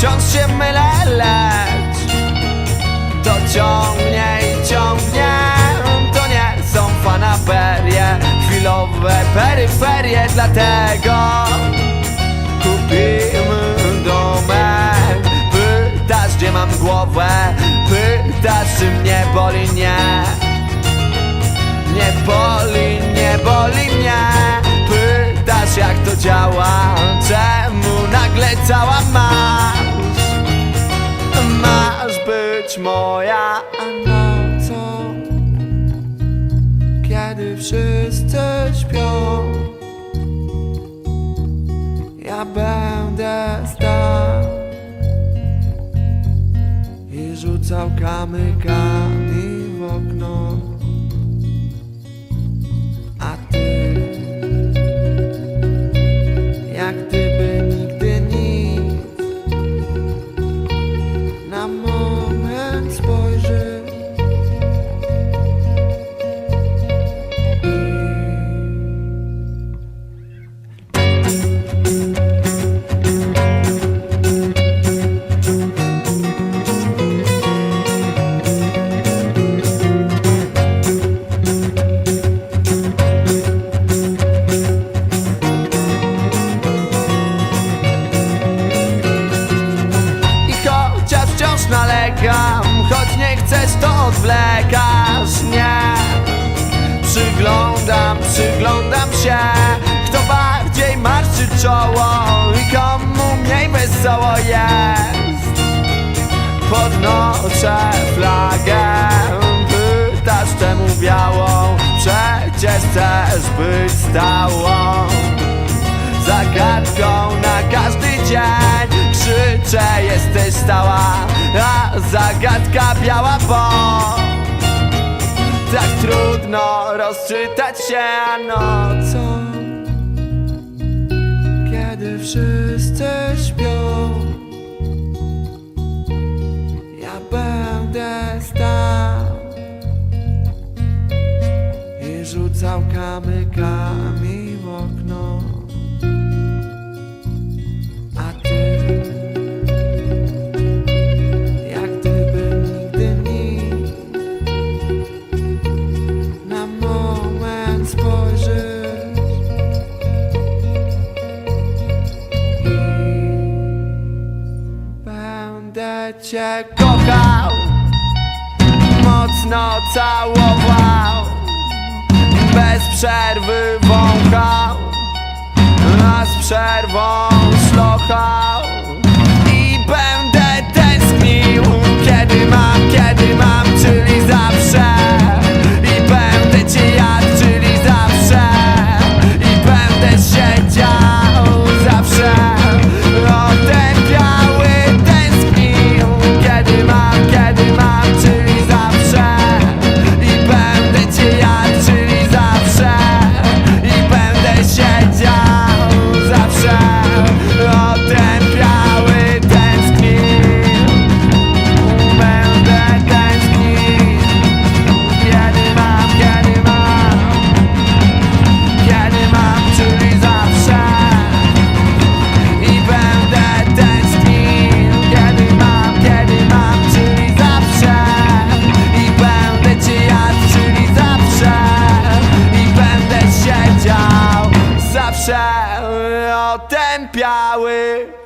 wciąż się mylę, lecz To ciągnie i ciągnie. To nie są fanaberie Chwilowe peryferie Dlatego kupimy domek. Pytasz gdzie mam głowę? Pytasz czy mnie boli, nie. Nie boli, nie boli mnie. Moja nocą Kiedy wszyscy śpią. Ja będę stał I rzucał kamykami nalegam Choć nie chcesz to odwlekasz Nie Przyglądam, przyglądam się Kto bardziej marszczy czoło I komu mniej wesoło jest. Podnoszę flagę Pytasz czemu białą? Przecież chcesz być stałą. Zagadką na każdy dzień Krzyczę jesteś stała A zagadka biała, bo Tak trudno rozczytać się nocą. Kiedy wszyscy śpią Ja będę stał I rzucał kamykami Będę cię kochał. Mocno całował. Bez przerwy wąchał. A z przerwą szlochał I